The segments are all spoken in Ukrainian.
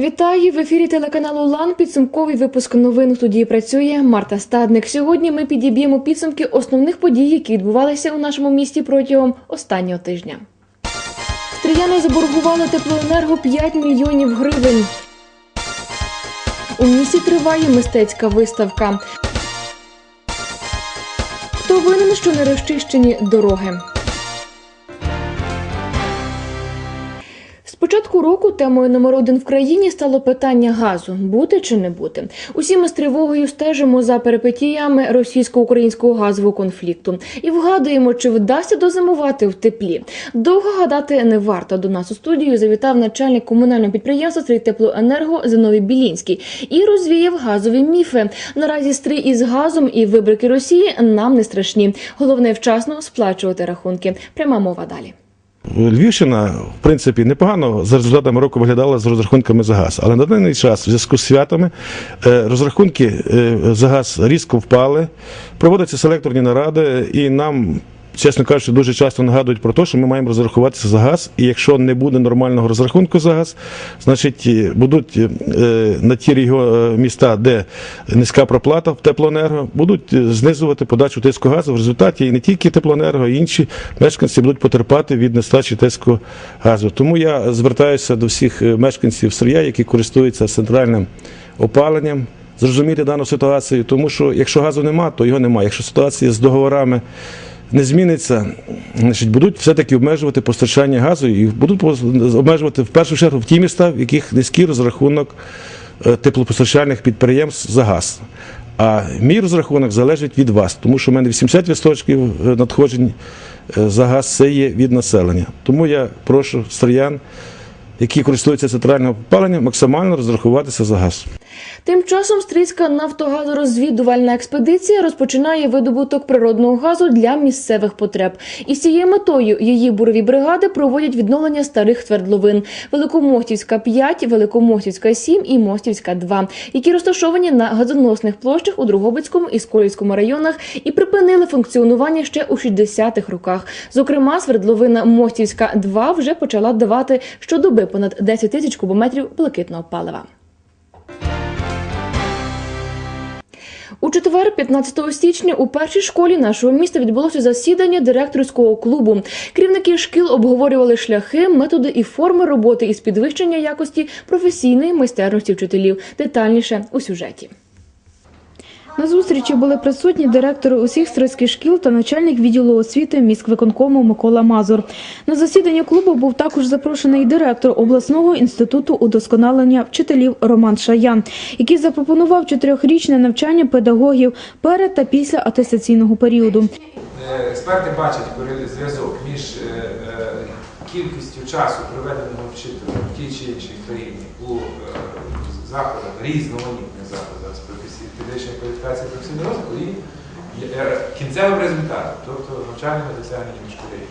Вітаю в ефірі телеканалу Лан. Підсумковий випуск новин студії працює Марта Стадник. Сьогодні ми підіб'ємо підсумки основних подій, які відбувалися у нашому місті протягом останнього тижня. Стріяни заборгували теплоенерго 5 мільйонів гривень. У місті триває мистецька виставка. Хто що не розчищені дороги? Початку року темою номер один в країні стало питання газу: бути чи не бути. Усі ми з тривогою стежимо за перипетіями російсько-українського газового конфлікту і вгадуємо, чи вдасться дозимувати в теплі. Довго гадати не варто. До нас у студію завітав начальник комунального підприємства «Стрійтеплоенерго» Зиновій Білінський і розвіяв газові міфи. Наразі стрій із газом і вибрики Росії нам не страшні. Головне вчасно сплачувати рахунки. Пряма мова далі. Львівщина, в принципі, непогано за результатами року виглядала з розрахунками за газ. Але на даний час, в зв'язку з святами, е, розрахунки е, за газ різко впали, проводяться селекторні наради, і нам. Чесно кажучи, дуже часто нагадують про те, що ми маємо розрахуватися за газ, і якщо не буде нормального розрахунку за газ, значить е, будуть е, на ті е, міста, де низька проплата в теплоенерго, будуть е, знизувати подачу тиску газу. В результаті і не тільки теплоенерго, і інші мешканці будуть потерпати від нестачі тиску газу. Тому я звертаюся до всіх е, мешканців Стрия, які користуються центральним опаленням. Зрозуміти дану ситуацію, тому що якщо газу нема, то його немає. Якщо ситуація з договорами не зміниться, значить будуть все-таки обмежувати постачання газу і будуть обмежувати в першу чергу в ті міста, в яких низький розрахунок е, теплопостачальних підприємств за газ. А мій розрахунок залежить від вас, тому що в мене 80% надходжень е, за газ це є від населення. Тому я прошу стріян, які користуються центральним опаленням, максимально розрахуватися за газ. Тим часом стрийська нафтогазорозвідувальна експедиція розпочинає видобуток природного газу для місцевих потреб. І з цією метою її бурові бригади проводять відновлення старих твердловин Великомостівська 5, Великомостівська 7 і Мостівська 2, які розташовані на газоносних площах у Другобицькому і Сколівському районах і припинили функціонування ще у 60-х роках. Зокрема, свердловина Мостівська 2 вже почала давати щодоби понад 10 тисяч кубометрів блакитного палива. У четвер, 15 січня, у першій школі нашого міста відбулося засідання директорського клубу. Керівники шкіл обговорювали шляхи, методи і форми роботи із підвищення якості професійної майстерності вчителів. Детальніше у сюжеті. На зустрічі були присутні директори усіх стрийських шкіл та начальник відділу освіти міськвиконкому Микола Мазур. На засідання клубу був також запрошений директор обласного інституту удосконалення вчителів Роман Шаян, який запропонував чотирьохрічне навчання педагогів перед та після атестаційного періоду. Е, Експерти бачать зв'язок між е, е, кількістю часу, проведеного вчителем в тій чи іншій країні у е, різноманітних заходах з підвищення кваліфікації професійного розвитку і е, кінцевим результатом, тобто навчальними досягненнями школярів.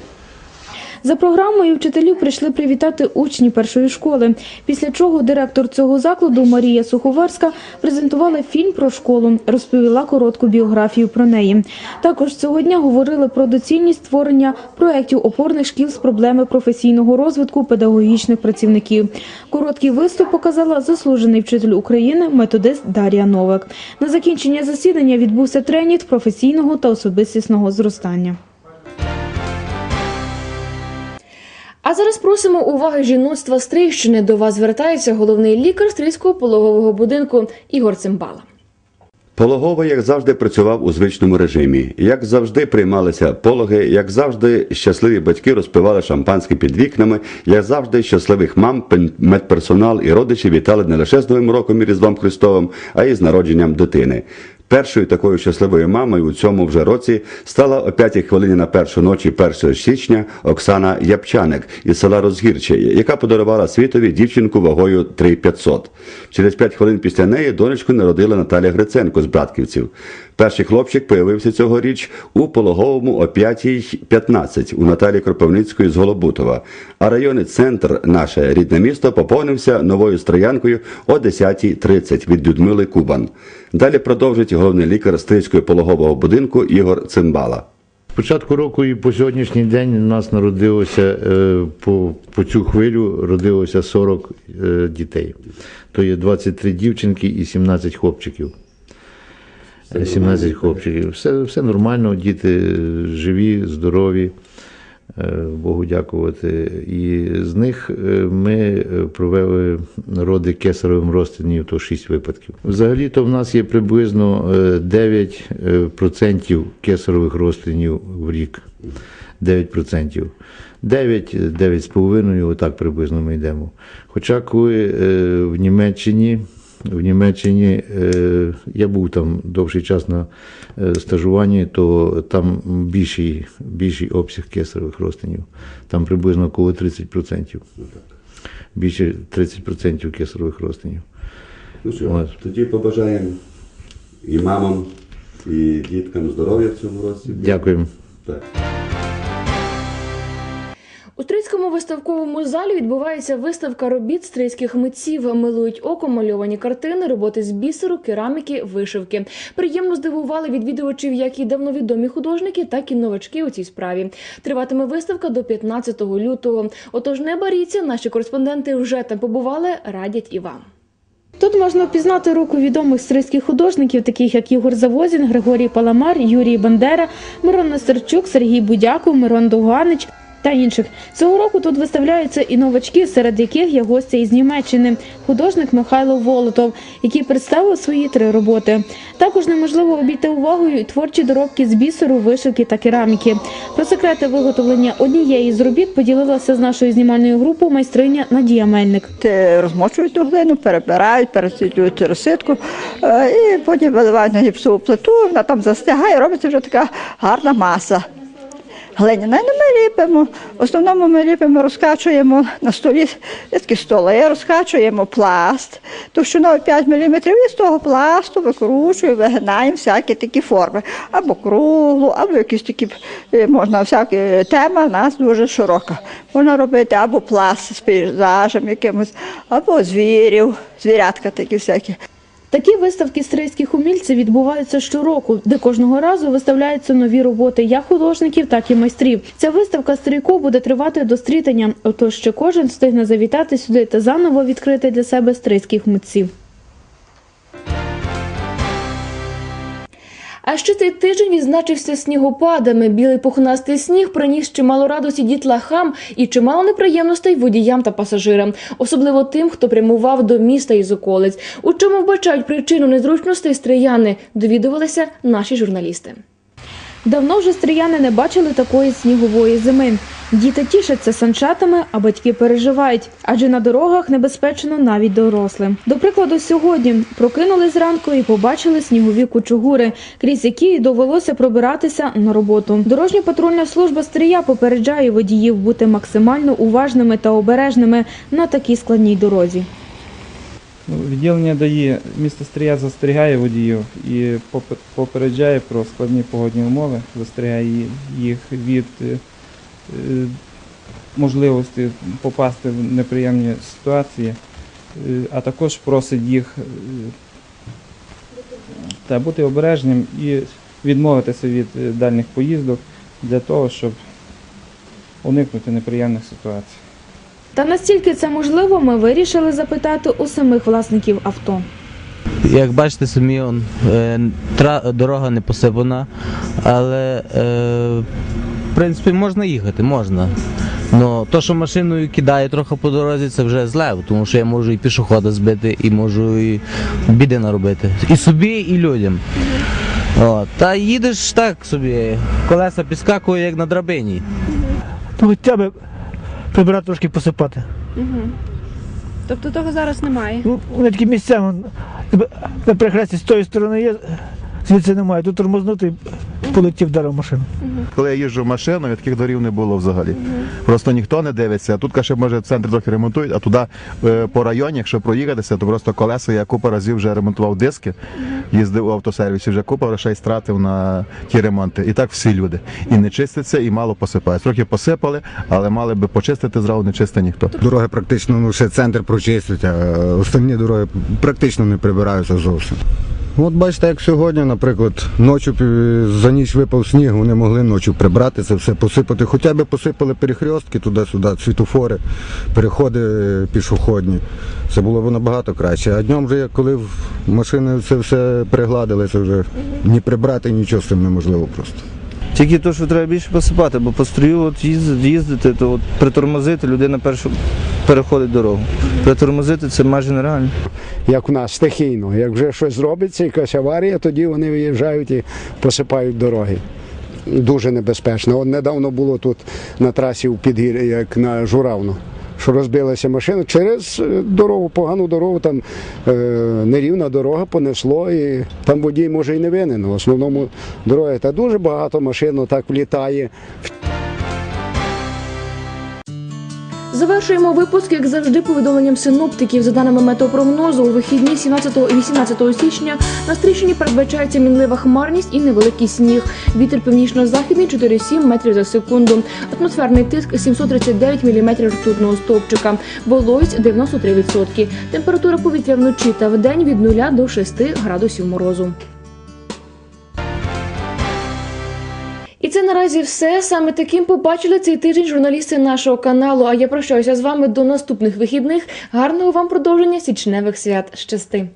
За програмою вчителів прийшли привітати учні першої школи. Після чого директор цього закладу Марія Суховарська презентувала фільм про школу, розповіла коротку біографію про неї. Також цього дня говорили про доцільність створення проєктів опорних шкіл з проблеми професійного розвитку педагогічних працівників. Короткий виступ показала заслужений вчитель України, методист Дар'я Новак. На закінчення засідання відбувся тренінг професійного та особистісного зростання. А зараз просимо уваги жіноцтва Стрийщини. До вас звертається головний лікар Стрийського пологового будинку Ігор Цимбала. Пологова, як завжди, працював у звичному режимі. Як завжди приймалися пологи, як завжди щасливі батьки розпивали шампанське під вікнами, як завжди щасливих мам, медперсонал і родичі вітали не лише з Новим роком і Різдвом Христовим, а й з народженням дитини. Першою такою щасливою мамою у цьому вже році стала о п'ятій хвилині на першу ночі 1 січня Оксана Япчаник із села Розгірче, яка подарувала світові дівчинку вагою 3500. Через 5 хвилин після неї донечку народила Наталя Гриценко з Братківців. Перший хлопчик появився цьогоріч у пологовому о 5.15 у Наталі Кропивницької з Голобутова. А районний центр, наше рідне місто, поповнився новою строянкою о 10.30 від Людмили Кубан. Далі продовжить головний лікар Стрийського пологового будинку Ігор Цимбала. З початку року і по сьогоднішній день у нас народилося е, по, по цю хвилю родилося 40 е, дітей. То є 23 дівчинки і 17 хлопчиків. Е, 17 хлопчиків. Все, все нормально, діти живі, здорові. Е, Богу дякувати. І з них е, ми е, провели роди кесаревим розтинів, то 6 випадків. Взагалі-то в нас є приблизно е, 9% кесарових розтинів в рік. 9%. 9, 9,5, отак приблизно ми йдемо. Хоча коли в Німеччині, в Німеччині е, я був там довший час на е, стажуванні, то там більший, більший обсяг кесарових розтинів. Там приблизно около 30%. Більше 30% кесарових розтинів. Ну що, От. тоді побажаємо і мамам, і діткам здоров'я в цьому році. Дякуємо. Так. У виставковому залі відбувається виставка робіт стрийських митців. Милують око мальовані картини, роботи з бісеру, кераміки, вишивки. Приємно здивували відвідувачів як і давновідомі художники, так і новачки у цій справі. Триватиме виставка до 15 лютого. Отож, не боріться, наші кореспонденти вже там побували, радять і вам. Тут можна впізнати руку відомих стрийських художників, таких як Ігор Завозін, Григорій Паламар, Юрій Бандера, Мирон Нестерчук, Сергій Будяков, Мирон Довганич та інших. Цього року тут виставляються і новачки, серед яких є гостя із Німеччини, художник Михайло Волотов, який представив свої три роботи. Також неможливо обійти увагою і творчі доробки з бісеру, вишивки та кераміки. Про секрети виготовлення однієї з робіт поділилася з нашою знімальною групою майстриня Надія Мельник. Розмочують ту глину, перебирають, пересвітлюють розситку е, і потім виливають на гіпсову плиту, вона там застигає, робиться вже така гарна маса. Глиняна і ми ліпимо. В основному ми ліпимо, розкачуємо на столі такі столи, розкачуємо пласт, товщиною 5 мм, і з того пласту викручуємо, вигинаємо всякі такі форми. Або круглу, або якісь такі е, можна всякі тема в нас дуже широка. Можна робити або пласт з пейзажем якимось, або звірів, звірятка такі всякі. Такі виставки стрийських умільців відбуваються щороку, де кожного разу виставляються нові роботи як художників, так і майстрів. Ця виставка стрійко буде тривати до стрітання, отож ще кожен встигне завітати сюди та заново відкрити для себе стрийських митців. А ще цей тиждень відзначився снігопадами. Білий пухнастий сніг приніс чимало радості дітлахам і чимало неприємностей водіям та пасажирам, особливо тим, хто прямував до міста із околиць. У чому вбачають причину незручностей стрияни, довідувалися наші журналісти. Давно вже стріяни не бачили такої снігової зими. Діти тішаться санчатами, а батьки переживають, адже на дорогах небезпечно навіть дорослим. До прикладу, сьогодні прокинули зранку і побачили снігові кучугури, крізь які довелося пробиратися на роботу. Дорожня патрульна служба стрія попереджає водіїв бути максимально уважними та обережними на такій складній дорозі. Ну, Відділення ДАІ міста Стрия застерігає водіїв і попе- попереджає про складні погодні умови, застерігає їх від е, можливості попасти в неприємні ситуації, е, а також просить їх е, та бути обережним і відмовитися від е, дальніх поїздок для того, щоб уникнути неприємних ситуацій. Та настільки це можливо, ми вирішили запитати у самих власників авто. Як бачите самі, он, е, дорога не посипана, але е, в принципі можна їхати, можна. Ну, то, що машиною кидає трохи по дорозі, це вже зле, тому що я можу і пішохода збити, і можу і біди наробити. І собі, і людям. От. Та їдеш так собі, колеса підскакує, як на драбині. Ну, хоча б прибирати трошки посипати. Тобто того зараз немає. Ну, вони такі місця, вон, на перехресті з тої сторони є, звідси немає. Тут тормознути і полетів даром машину. Коли я їжджу машиною, таких дорів не було взагалі. Просто ніхто не дивиться. Тут ще може центр трохи ремонтують, а туди е, по районі, якщо проїхатися, то просто колеса я купа разів вже ремонтував диски, їздив у автосервісі, вже купа грошей стратив на ті ремонти. І так всі люди. І не чиститься, і мало посипають. Трохи посипали, але мали би почистити зразу, не чисте ніхто. Дороги практично ну, ще центр прочистять, а остальні дороги практично не прибираються зовсім. От бачите, як сьогодні, наприклад, ночі за ніч випав сніг, вони могли ночі прибрати це все, посипати. Хоча б посипали перехрестки туди-сюди, світофори, переходи е, пішохідні. Це було б набагато краще. А днем вже, коли машини це все перегладили, це вже ні прибрати, нічого з цим неможливо просто. Тільки то, що треба більше посипати, бо по стрію от їздити, їздити, то от притормозити, людина першу переходить дорогу. Притормозити це майже нереально. як у нас стихійно. Як вже щось зробиться, якась аварія, тоді вони виїжджають і посипають дороги. Дуже небезпечно. От недавно було тут на трасі у Підгір'ї, як на Журавну, що розбилася машина через е, дорогу, погану дорогу, там е, нерівна дорога понесло, і там водій може і не винен. В основному дороги. Та дуже багато машин так влітає. Завершуємо випуск, як завжди, повідомленням синоптиків. За даними метеопрогнозу, у вихідні 17 і 18 січня на Стрийщині передбачається мінлива хмарність і невеликий сніг. Вітер північно-західний 4,7 метрів за секунду. Атмосферний тиск 739 міліметрів ртутного стовпчика. Вологість 93%. Температура повітря вночі та вдень від 0 до 6 градусів морозу. Наразі все. Саме таким побачили цей тиждень журналісти нашого каналу. А я прощаюся з вами до наступних вихідних. Гарного вам продовження січневих свят. Щасти!